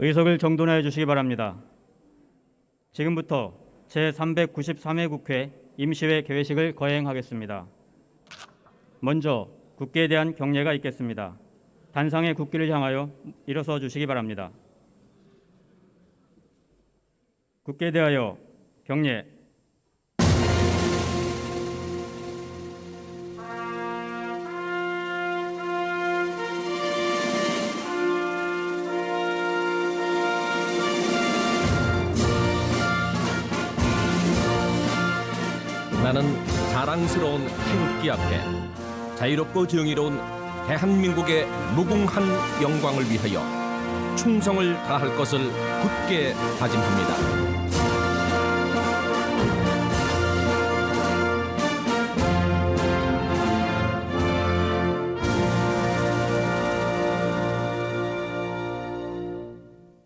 의석을 정돈하여 주시기 바랍니다. 지금부터 제393회 국회 임시회 개회식을 거행하겠습니다. 먼저 국회에 대한 경례가 있겠습니다. 단상의 국기를 향하여 일어서 주시기 바랍니다. 국회에 대하여 경례. 자랑스러운 태극기 앞에 자유롭고 정의로운 대한민국의 무궁한 영광을 위하여 충성을 다할 것을 굳게 다짐합니다.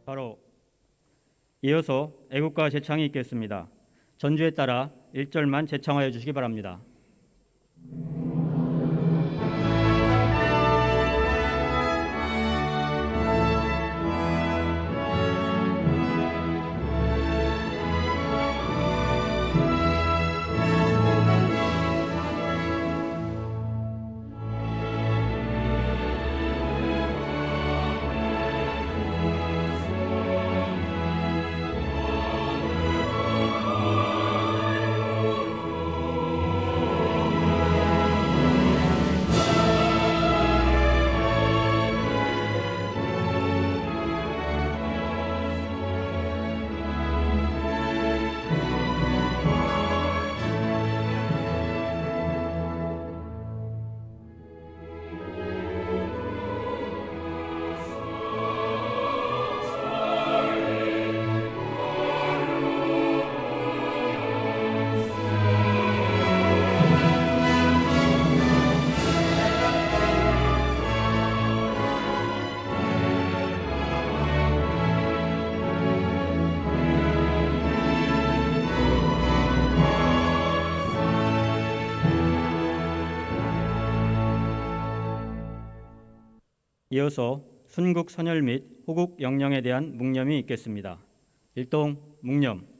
바로 이어서 애국가 제창이 있겠습니다. 전주에 따라 1절만 제창하여 주시기 바랍니다. 이어서 순국 선열 및 호국 영령에 대한 묵념이 있겠습니다. 일동 묵념.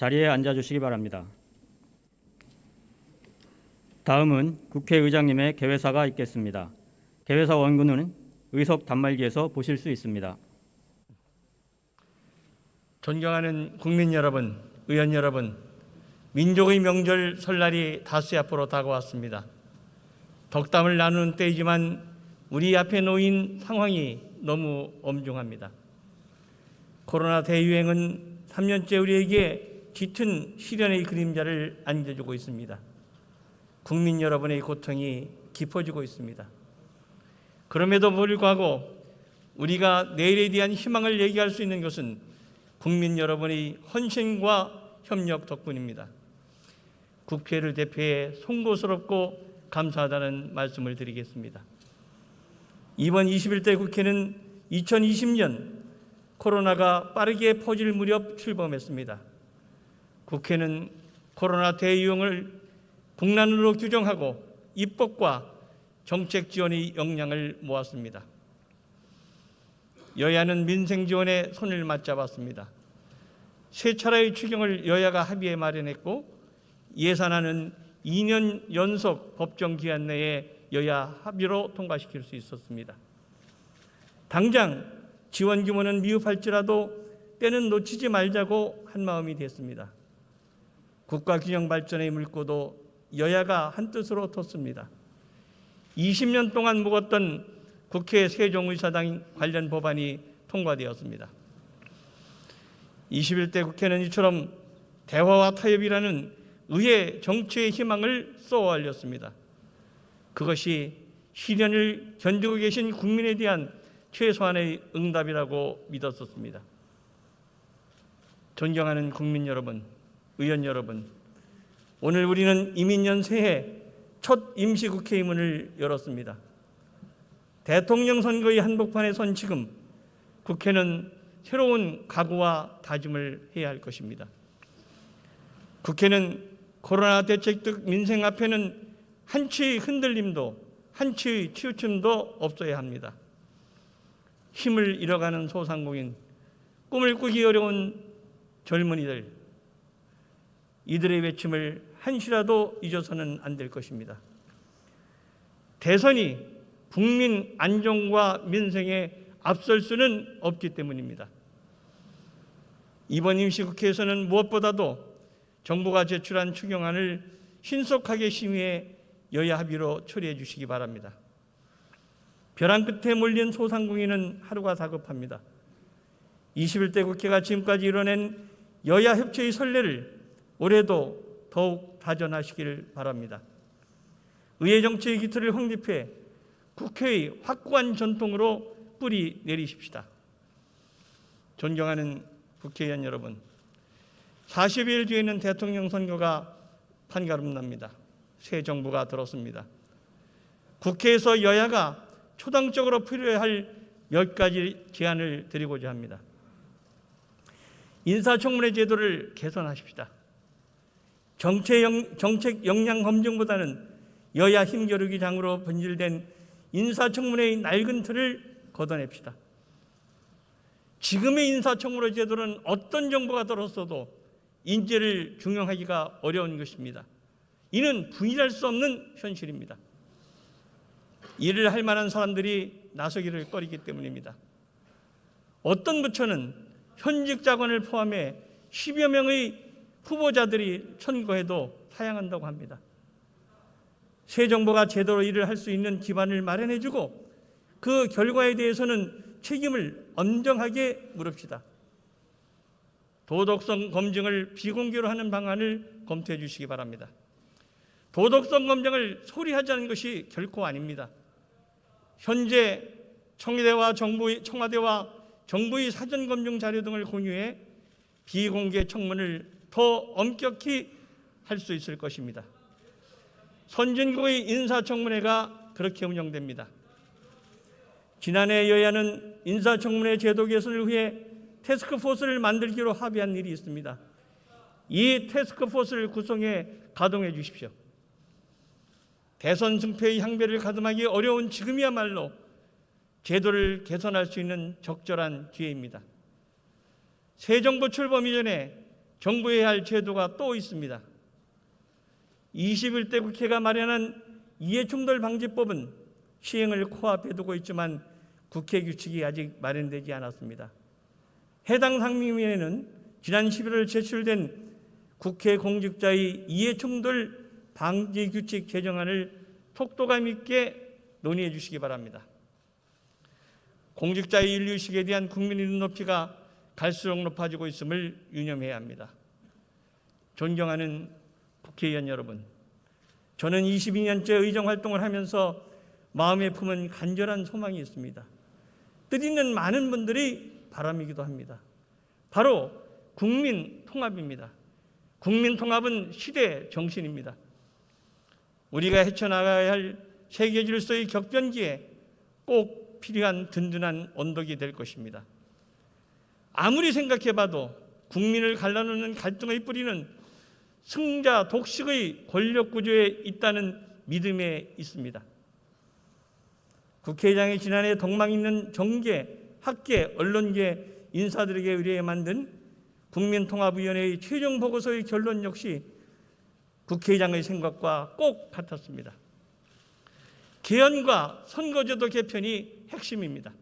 자리에 앉아 주시기 바랍니다. 다음은 국회의장님의 개회사가 있겠습니다. 개회사 원고는 의석 단말기에서 보실 수 있습니다. 존경하는 국민 여러분, 의원 여러분, 민족의 명절 설날이 다수 앞으로 다가왔습니다. 덕담을 나누는 때이지만 우리 앞에 놓인 상황이 너무 엄중합니다. 코로나 대유행은 3년째 우리에게 짙은 시련의 그림자를 안겨주고 있습니다. 국민 여러분의 고통이 깊어지고 있습니다. 그럼에도 불구하고 우리가 내일에 대한 희망을 얘기할 수 있는 것은 국민 여러분의 헌신과 협력 덕분입니다. 국회를 대표해 송구스럽고 감사하다는 말씀을 드리겠습니다. 이번 21대 국회는 2020년 코로나가 빠르게 퍼질 무렵 출범했습니다. 국회는 코로나 대유행을 국난으로 규정하고 입법과 정책 지원의 역량을 모았습니다. 여야는 민생 지원에 손을 맞잡았습니다. 세 차례의 추경을 여야가 합의해 마련했고 예산안은 2년 연속 법정 기한 내에 여야 합의로 통과시킬 수 있었습니다. 당장 지원 규모는 미흡할지라도 때는 놓치지 말자고 한 마음이 됐습니다. 국가 균형 발전의 물꼬도 여야가 한뜻으로 텄습니다. 20년 동안 묵었던 국회 세종의사당 관련 법안이 통과되었습니다. 21대 국회는 이처럼 대화와 타협이라는 의회 정치의 희망을 쏘아 올렸습니다. 그것이 시련을 견디고 계신 국민에 대한 최소한의 응답이라고 믿었었습니다. 존경하는 국민 여러분, 의원 여러분, 오늘 우리는 이민년 새해 첫 임시국회의문을 열었습니다. 대통령 선거의 한복판에 선 지금 국회는 새로운 각오와 다짐을 해야 할 것입니다. 국회는 코로나 대책 등 민생 앞에는 한치의 흔들림도 한치의 치우침도 없어야 합니다. 힘을 잃어가는 소상공인, 꿈을 꾸기 어려운 젊은이들, 이들의 외침을 한시라도 잊어서는 안 될 것입니다. 대선이 국민 안정과 민생에 앞설 수는 없기 때문입니다. 이번 임시국회에서는 무엇보다도 정부가 제출한 추경안을 신속하게 심의해 여야 합의로 처리해 주시기 바랍니다. 벼랑 끝에 몰린 소상공인은 하루가 다급합니다. 21대 국회가 지금까지 이뤄낸 여야 협치의 선례를 올해도 더욱 다전하시기를 바랍니다. 의회 정치의 기틀을 확립해 국회의 확고한 전통으로 뿌리 내리십시다. 존경하는 국회의원 여러분, 40일 뒤에는 대통령 선거가 판가름납니다. 새 정부가 들었습니다. 국회에서 여야가 초당적으로 필요할 몇 가지 제안을 드리고자 합니다. 인사청문회 제도를 개선하십시다. 정책, 역량 검증보다는 여야 힘겨루기 장으로 변질된 인사청문회의 낡은 틀을 걷어냅시다. 지금의 인사청문회 제도는 어떤 정부가 들었어도 인재를 중용하기가 어려운 것입니다. 이는 부인할 수 없는 현실입니다. 일을 할 만한 사람들이 나서기를 꺼리기 때문입니다. 어떤 부처는 현직 자관을 포함해 10여 명의 후보자들이 선거에도 사양한다고 합니다. 새 정부가 제대로 일을 할 수 있는 기반을 마련해주고 그 결과에 대해서는 책임을 엄정하게 물읍시다. 도덕성 검증을 비공개로 하는 방안을 검토해 주시기 바랍니다. 도덕성 검증을 소리 하자는 것이 결코 아닙니다. 현재 청와대와 정부 청와대와 정부의 사전 검증 자료 등을 공유해 비공개 청문을 더 엄격히 할 수 있을 것입니다. 선진국의 인사청문회가 그렇게 운영됩니다. 지난해 여야는 인사청문회 제도 개선을 위해 태스크포스를 만들기로 합의한 일이 있습니다. 이 태스크포스를 구성해 가동해 주십시오. 대선 승패의 향배를 가늠하기 어려운 지금이야말로 제도를 개선할 수 있는 적절한 기회입니다. 새 정부 출범 이전에 정부해야 할 제도가 또 있습니다. 21대 국회가 마련한 이해충돌 방지법은 시행을 코앞에 두고 있지만 국회 규칙이 아직 마련되지 않았습니다. 해당 상임위에는 지난 11월 제출된 국회 공직자의 이해충돌 방지 규칙 개정안을 속도감 있게 논의해 주시기 바랍니다. 공직자의 인류식에 대한 국민의 눈높이가 갈수록 높아지고 있음을 유념해야 합니다. 존경하는 국회의원 여러분, 저는 22년째 의정 활동을 하면서 마음에 품은 간절한 소망이 있습니다. 뜻 있는 많은 분들이 바람이기도 합니다. 바로 국민 통합입니다. 국민 통합은 시대 정신입니다. 우리가 헤쳐나가야 할 세계 질서의 격변기에 꼭 필요한 든든한 언덕이 될 것입니다. 아무리 생각해봐도 국민을 갈라놓는 갈등의 뿌리는 승자 독식의 권력 구조에 있다는 믿음에 있습니다. 국회의장이 지난해 덕망 있는 정계, 학계, 언론계 인사들에게 의뢰해 만든 국민통합위원회의 최종 보고서의 결론 역시 국회의장의 생각과 꼭 같았습니다. 개헌과 선거제도 개편이 핵심입니다.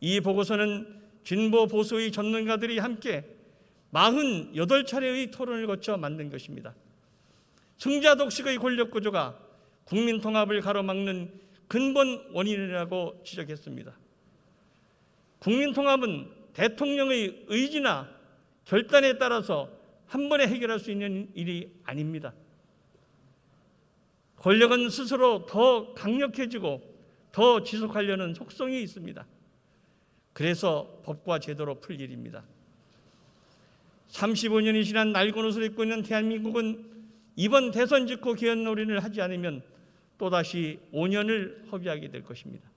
이 보고서는 진보 보수의 전문가들이 함께 48차례의 토론을 거쳐 만든 것입니다. 승자 독식의 권력 구조가 국민 통합을 가로막는 근본 원인이라고 지적했습니다. 국민 통합은 대통령의 의지나 결단에 따라서 한 번에 해결할 수 있는 일이 아닙니다. 권력은 스스로 더 강력해지고 더 지속하려는 속성이 있습니다. 그래서 법과 제도로 풀 일입니다. 35년이 지난 낡은 옷을 입고 있는 대한민국은 이번 대선 직후 개헌 놀이를 하지 않으면 또다시 5년을 허비하게 될 것입니다.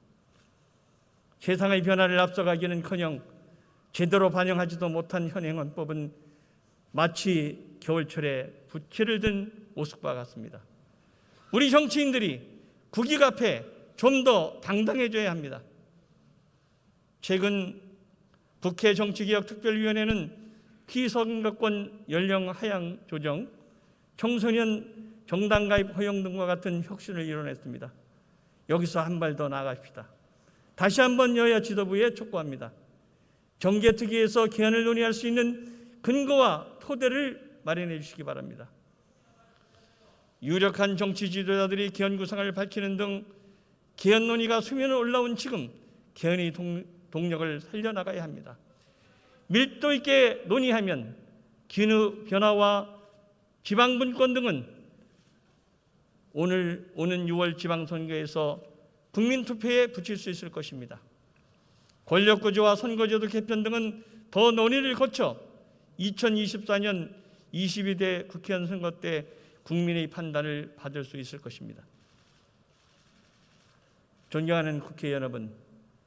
세상의 변화를 앞서가기는커녕 제대로 반영하지도 못한 현행 헌법은 마치 겨울철에 부채를 든 모습과 같습니다. 우리 정치인들이 국익 앞에 좀 더 당당해져야 합니다. 최근 국회 정치개혁특별위원회는 피선거권 연령 하향 조정, 청소년 정당 가입 허용 등과 같은 혁신을 이뤄냈습니다. 여기서 한 발 더 나아갑시다. 다시 한번 여야 지도부에 촉구합니다. 정계특위에서 개헌을 논의할 수 있는 근거와 토대를 마련해 주시기 바랍니다. 유력한 정치 지도자들이 개헌 구상을 밝히는 등 개헌 논의가 수면에 올라온 지금 개헌의 동, 동력을 살려나가야 합니다. 밀도 있게 논의하면 기후 변화와 지방분권 등은 오늘 오는 6월 지방선거에서 국민투표에 붙일 수 있을 것입니다. 권력구조와 선거제도 개편 등은 더 논의를 거쳐 2024년 22대 국회의원 선거 때 국민의 판단을 받을 수 있을 것입니다. 존경하는 국회 여러분,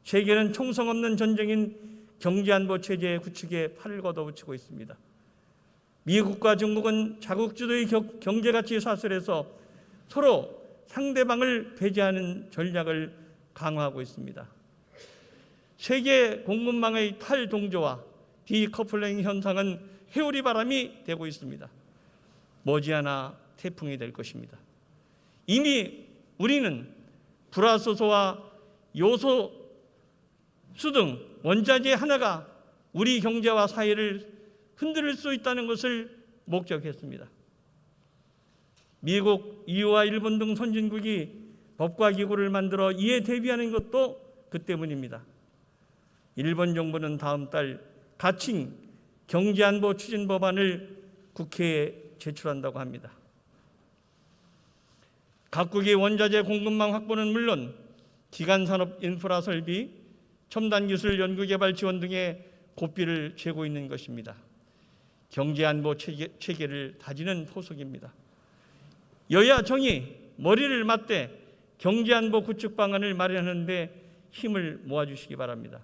세계는 총성 없는 전쟁인 경제안보 체제 구축에 팔을 걷어붙이고 있습니다. 미국과 중국은 자국주도의 경제 가치 사슬에서 서로 상대방을 배제하는 전략을 강화하고 있습니다. 세계 공급망의 탈동조와 디커플링 현상은 회오리 바람이 되고 있습니다. 머지않아 태풍이 될 것입니다. 이미 우리는 불화소소와 요소 수등 원자재 하나가 우리 경제와 사회를 흔들 수 있다는 것을 목격했습니다. 미국, EU와 일본 등 선진국이 법과 기구를 만들어 이에 대비하는 것도 그 때문입니다. 일본 정부는 다음 달 가칭 경제안보 추진 법안을 국회에 제출한다고 합니다. 각국의 원자재 공급망 확보는 물론 기간 산업 인프라 설비, 첨단 기술 연구개발 지원 등의 고삐를 죄고 있는 것입니다. 경제안보 체계, 체계를 다지는 포석입니다. 여야 정의 머리를 맞대 경제안보 구축 방안을 마련하는데 힘을 모아주시기 바랍니다.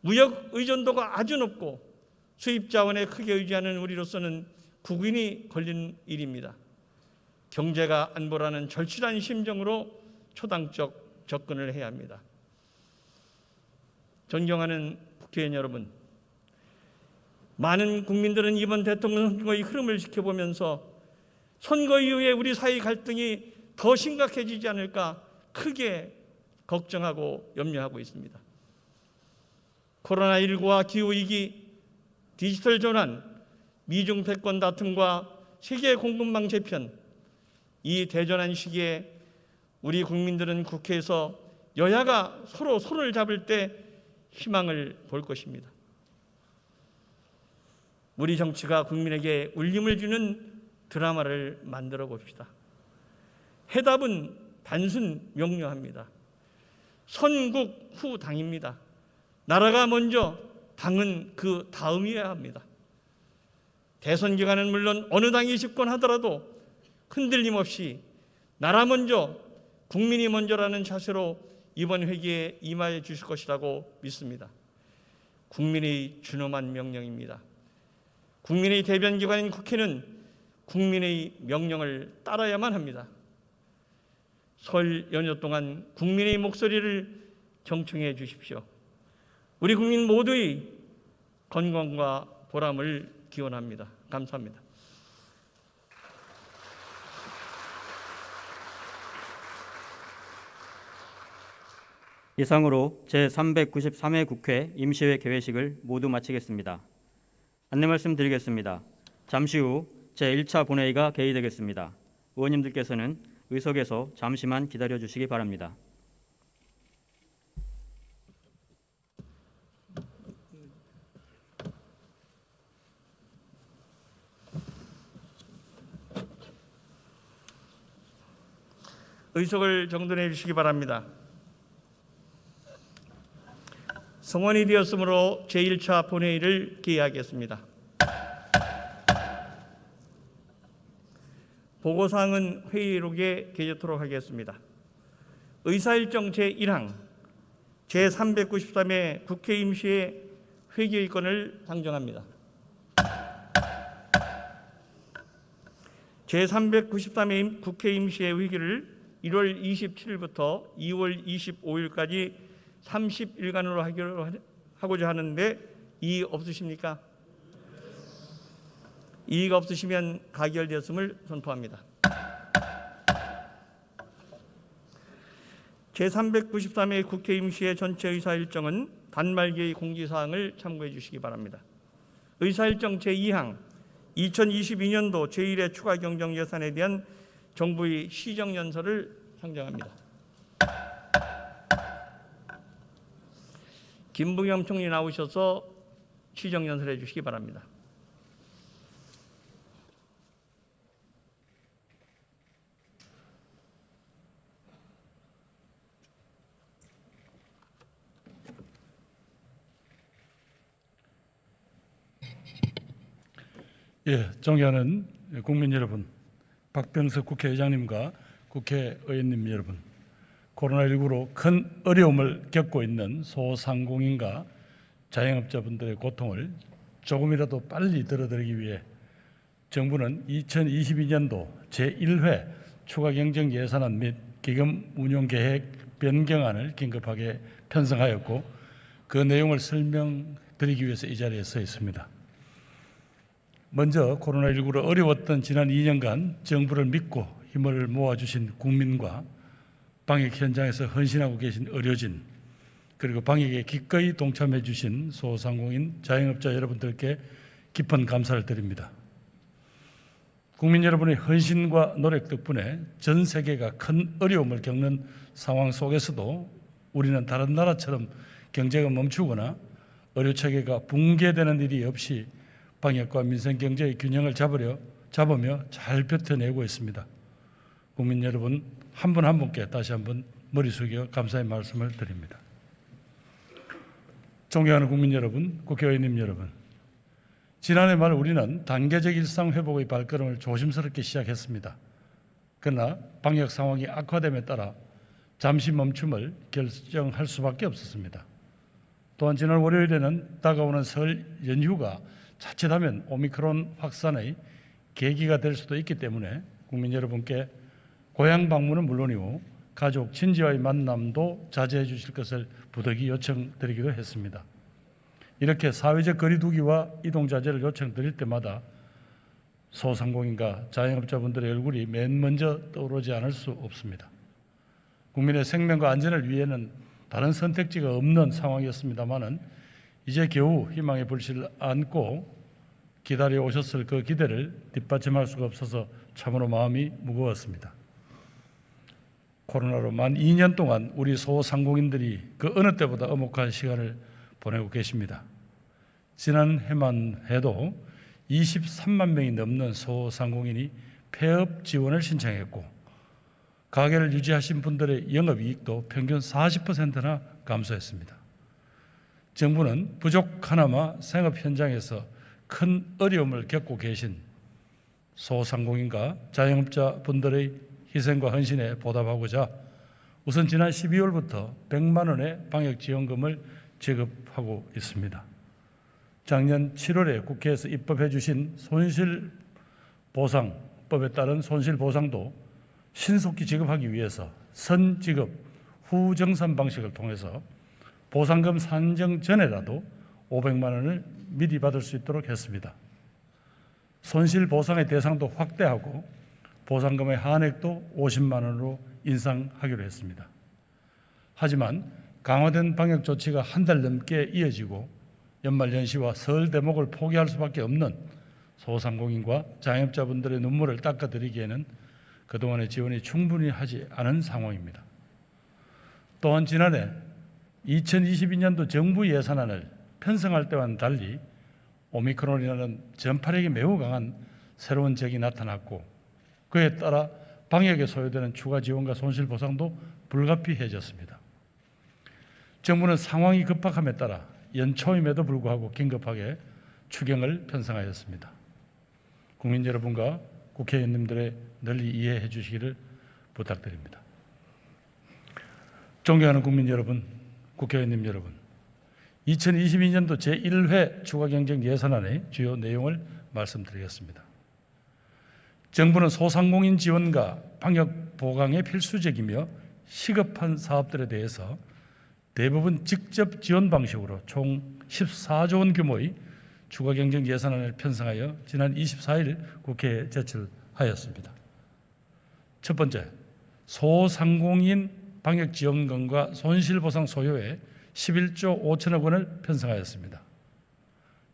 무역 의존도가 아주 높고 수입 자원에 크게 의지하는 우리로서는 국인이 걸린 일입니다. 경제가 안보라는 절실한 심정으로 초당적 접근을 해야 합니다. 존경하는 국회의원 여러분, 많은 국민들은 이번 대통령 선거의 흐름을 지켜보면서 선거 이후에 우리 사이 갈등이 더 심각해지지 않을까 크게 걱정하고 염려하고 있습니다. 코로나19와 기후위기, 디지털 전환, 미중 패권 다툼과 세계 공급망 재편, 이 대전한 시기에 우리 국민들은 국회에서 여야가 서로 손을 잡을 때 희망을 볼 것입니다. 우리 정치가 국민에게 울림을 주는 드라마를 만들어 봅시다. 해답은 단순 명료합니다. 선국 후 당입니다. 나라가 먼저 당은 그 다음이어야 합니다. 대선 기간은 물론 어느 당이 집권하더라도 흔들림 없이 나라 먼저 국민이 먼저라는 자세로 이번 회기에 임하여 주실 것이라고 믿습니다. 국민의 준엄한 명령입니다. 국민의 대변 기관인 국회는 국민의 명령을 따라야만 합니다. 설 연휴 동안 국민의 목소리를 경청해 주십시오. 우리 국민 모두의 건강과 보람을 기원합니다. 감사합니다. 이상으로 제393회 국회 임시회 개회식을 모두 마치겠습니다. 안내 말씀드리겠습니다. 잠시 후 제1차 본회의가 개의되겠습니다. 의원님들께서는 의석에서 잠시만 기다려 주시기 바랍니다. 의석을 정돈해 주시기 바랍니다. 성원이 되었으므로 제1차 본회의를 기회하겠습니다. 보고사항은 회의록에 게재토록 하겠습니다. 의사일정 제1항 제393회 국회 임시회 회기의건을 상정합니다. 제393회 국회 임시회 회기를 1월 27일부터 2월 25일까지 30일간으로 하기로 하- 하고자 하는데 이의 없으십니까? 이의가 없으시면 가결되었음을 선포합니다. 제393회 국회 임시회 전체 의사 일정은 단말기의 공지사항을 참고해 주시기 바랍니다. 의사 일정 제2항 2022년도 제1회 추가 경정 예산에 대한 정부의 시정 연설을 상정합니다. 김부겸 총리 나오셔서 시정 연설해 주시기 바랍니다. 예, 존경하는 국민 여러분, 박병석 국회의장님과 국회의원님 여러분, 코로나19로 큰 어려움을 겪고 있는 소상공인과 자영업자분들의 고통을 조금이라도 빨리 들어드리기 위해 정부는 2022년도 제1회 추가 경정 예산안 및 기금 운용 계획 변경안을 긴급하게 편성하였고 그 내용을 설명드리기 위해서 이 자리에 서 있습니다. 먼저 코로나19로 어려웠던 지난 2년간 정부를 믿고 힘을 모아주신 국민과 방역 현장에서 헌신하고 계신 의료진 그리고 방역에 기꺼이 동참해 주신 소상공인 자영업자 여러분들께 깊은 감사를 드립니다. 국민 여러분의 헌신과 노력 덕분에 전 세계가 큰 어려움을 겪는 상황 속에서도 우리는 다른 나라처럼 경제가 멈추거나 의료 체계가 붕괴되는 일이 없이 방역과 민생 경제의 균형을 잡으려 잡으며 잘 버텨내고 있습니다. 국민 여러분 한분한 분께 다시 한번 머리 숙여 감사의 말씀을 드립니다. 존경하는 국민 여러분, 국회의원님 여러분, 지난해 말 우리는 단계적 일상 회복의 발걸음을 조심스럽게 시작했습니다. 그러나 방역 상황이 악화됨에 따라 잠시 멈춤을 결정할 수밖에 없었습니다. 또한 지난 월요일에는 다가오는 설 연휴가 자칫하면 오미크론 확산의 계기가 될 수도 있기 때문에 국민 여러분께 고향 방문은 물론이고 가족 친지와의 만남도 자제해 주실 것을 부득이 요청드리기도 했습니다. 이렇게 사회적 거리두기와 이동 자제를 요청드릴 때마다 소상공인과 자영업자분들의 얼굴이 맨 먼저 떠오르지 않을 수 없습니다. 국민의 생명과 안전을 위해는 다른 선택지가 없는 상황이었습니다마는 이제 겨우 희망의 불씨를 안고 기다려 오셨을 그 기대를 뒷받침할 수가 없어서 참으로 마음이 무거웠습니다. 코로나로 만 2년 동안 우리 소상공인들이 그 어느 때보다 엄혹한 시간을 보내고 계십니다. 지난 해만 해도 23만 명이 넘는 소상공인이 폐업 지원을 신청했고 가게를 유지하신 분들의 영업 이익도 평균 40%나 감소했습니다. 정부는 부족하나마 생업 현장에서 큰 어려움을 겪고 계신 소상공인과 자영업자 분들의 희생과 헌신에 보답하고자 우선 지난 12월부터 100만 원의 방역 지원금을 지급하고 있습니다. 작년 7월에 국회에서 입법해 주신 손실 보상법에 따른 손실 보상도 신속히 지급하기 위해서 선 지급 후 정산 방식을 통해서 보상금 산정 전에라도 500만 원을 미리 받을 수 있도록 했습니다. 손실 보상의 대상도 확대하고 보상금의 한액도 50만 원으로 인상하기로 했습니다. 하지만 강화된 방역 조치가 한 달 넘게 이어지고 연말 연시와 설 대목을 포기할 수밖에 없는 소상공인과 자영업자분들의 눈물을 닦아드리기에는 그동안의 지원이 충분히 하지 않은 상황입니다. 또한 지난해 2022년도 정부 예산안을 편성할 때와는 달리 오미크론이라는 전파력이 매우 강한 새로운 적이 나타났고 그에 따라 방역에 소요되는 추가 지원과 손실 보상도 불가피해졌습니다. 정부는 상황이 급박함에 따라 연초임에도 불구하고 긴급하게 추경을 편성하였습니다. 국민 여러분과 국회의원님들의 널리 이해해 주시기를 부탁드립니다. 존경하는 국민 여러분, 국회의원님 여러분, 2022년도 제1회 추가경정 예산안의 주요 내용을 말씀드리겠습니다. 정부는 소상공인 지원과 방역 보강에 필수적이며 시급한 사업들에 대해서 대부분 직접 지원 방식으로 총 14조 원 규모의 추가 경정 예산안을 편성하여 지난 24일 국회에 제출하였습니다. 첫 번째, 소상공인 방역 지원금과 손실보상 소요에 11조 5천억 원을 편성하였습니다.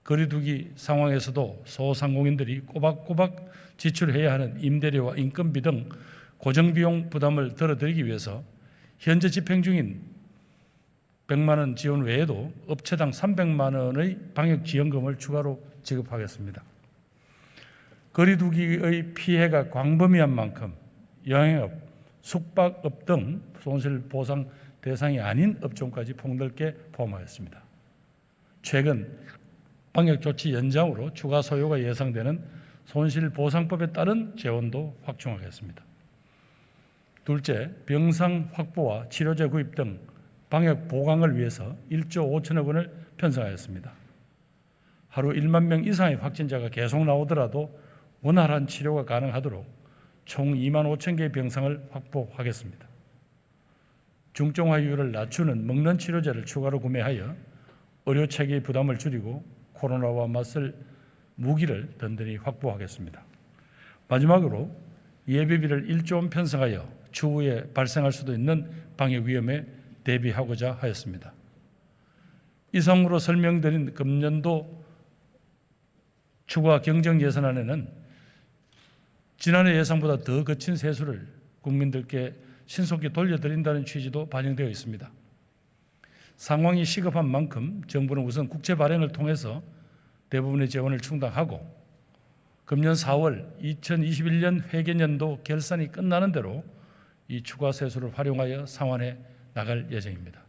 거리두기 상황에서도 소상공인들이 꼬박꼬박 지출해야 하는 임대료와 인건비 등 고정비용 부담을 덜어드리기 위해서 현재 집행 중인 100만 원 지원 외에도 업체당 300만 원의 방역 지원금을 추가로 지급하겠습니다. 거리두기의 피해가 광범위한 만큼 여행업, 숙박업 등 손실 보상 대상이 아닌 업종까지 폭넓게 포함하였습니다. 최근 방역 조치 연장으로 추가 소요가 예상되는 손실 보상법에 따른 재원도 확충하겠습니다. 둘째, 병상 확보와 치료제 구입 등 방역 보강을 위해서 1조 5천억 원을 편성하였습니다. 하루 1만 명 이상의 확진자가 계속 나오더라도 원활한 치료가 가능하도록 총 2만 5천 개의 병상을 확보하겠습니다. 중증화율을 낮추는 먹는 치료제를 추가로 구매하여 의료 체계의 부담을 줄이고 코로나와 맞설 무기를 든든히 확보하겠습니다. 마지막으로 예비비를 1조 원 편성하여 추후에 발생할 수도 있는 방역 위험에 대비하고자 하였습니다. 이상으로 설명드린 금년도 추가 경정 예산안에는 지난해 예상보다 더 거친 세수를 국민들께 신속히 돌려드린다는 취지도 반영되어 있습니다. 상황이 시급한 만큼 정부는 우선 국채 발행을 통해서 대부분의 재원을 충당하고 금년 4월 2021년 회계년도 결산이 끝나는 대로 이 추가 세수를 활용하여 상환해 나갈 예정입니다.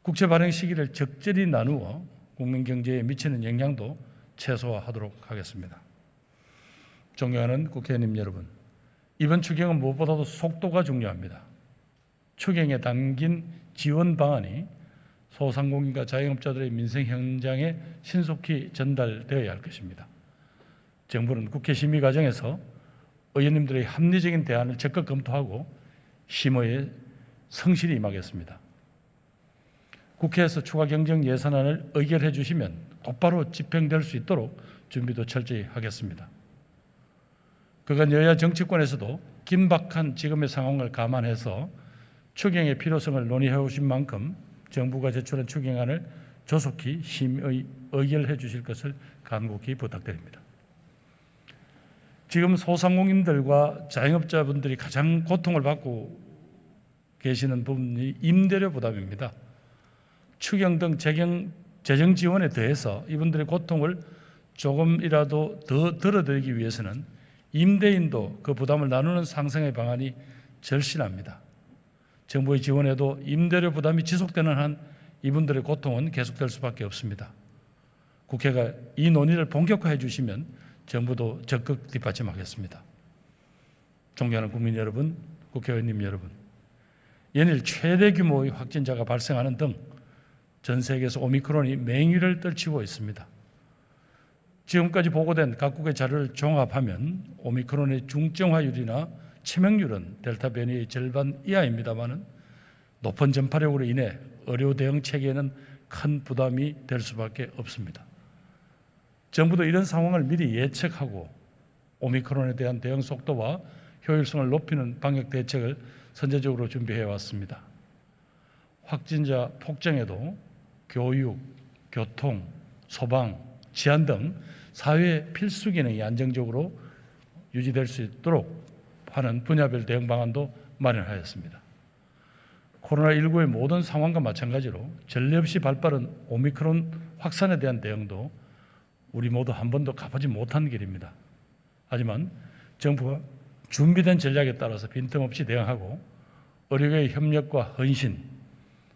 국채 발행 시기를 적절히 나누어 국민 경제에 미치는 영향도 최소화하도록 하겠습니다. 존경하는 국회의원님 여러분, 이번 추경은 무엇보다도 속도가 중요합니다. 추경에 담긴 지원 방안이 소상공인과 자영업자들의 민생 현장에 신속히 전달되어야 할 것입니다. 정부는 국회 심의 과정에서 의원님들의 합리적인 대안을 적극 검토하고 심의에 성실히 임하겠습니다. 국회에서 추가 경정 예산안을 의결해 주시면 곧바로 집행될 수 있도록 준비도 철저히 하겠습니다. 그간 여야 정치권에서도 긴박한 지금의 상황을 감안해서 추경의 필요성을 논의해 오신 만큼 정부가 제출한 추경안을 조속히 심의 의결해 주실 것을 간곡히 부탁드립니다. 지금 소상공인들과 자영업자분들이 가장 고통을 받고 계시는 부분이 임대료 부담입니다. 추경 등 재경, 재정 지원에 더해서 이분들의 고통을 조금이라도 더 덜어드리기 위해서는 임대인도 그 부담을 나누는 상생의 방안이 절실합니다. 정부의 지원에도 임대료 부담이 지속되는 한 이분들의 고통은 계속될 수밖에 없습니다. 국회가 이 논의를 본격화해 주시면 정부도 적극 뒷받침하겠습니다. 존경하는 국민 여러분, 국회의원님 여러분, 연일 최대 규모의 확진자가 발생하는 등 전 세계에서 오미크론이 맹위를 떨치고 있습니다. 지금까지 보고된 각국의 자료를 종합하면 오미크론의 중증화율이나 치명률은 델타 변이의 절반 이하입니다만은 높은 전파력으로 인해 의료 대응 체계에는 큰 부담이 될 수밖에 없습니다. 정부도 이런 상황을 미리 예측하고 오미크론에 대한 대응 속도와 효율성을 높이는 방역 대책을 선제적으로 준비해 왔습니다. 확진자 폭증에도 교육, 교통, 소방, 치안 등 사회 필수 기능이 안정적으로 유지될 수 있도록 하는 분야별 대응 방안도 마련하였습니다. 코로나19의 모든 상황과 마찬가지로 전례 없이 발빠른 오미크론 확산에 대한 대응도 우리 모두 한 번도 가보지 못한 길입니다. 하지만 정부가 준비된 전략에 따라서 빈틈없이 대응하고 의료계의 협력과 헌신,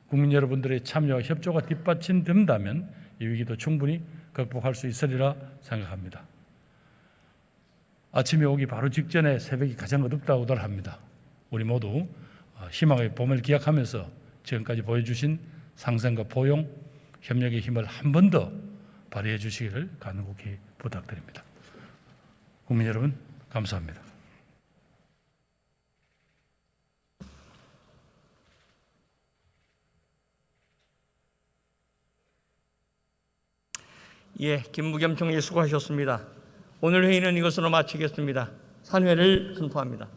국민 여러분들의 참여와 협조가 뒷받침된다면 이 위기도 충분히 극복할 수 있으리라 생각합니다. 아침이 오기 바로 직전에 새벽이 가장 어둡다고들 합니다. 우리 모두 어, 희망의 봄을 기약하면서 지금까지 보여주신 상생과 포용, 협력의 힘을 한 번 더 발휘해 주시기를 간곡히 부탁드립니다. 국민 여러분, 감사합니다. 예, 김무겸 총리 수고하셨습니다. 오늘 회의는 이것으로 마치겠습니다. 산회를 선포합니다.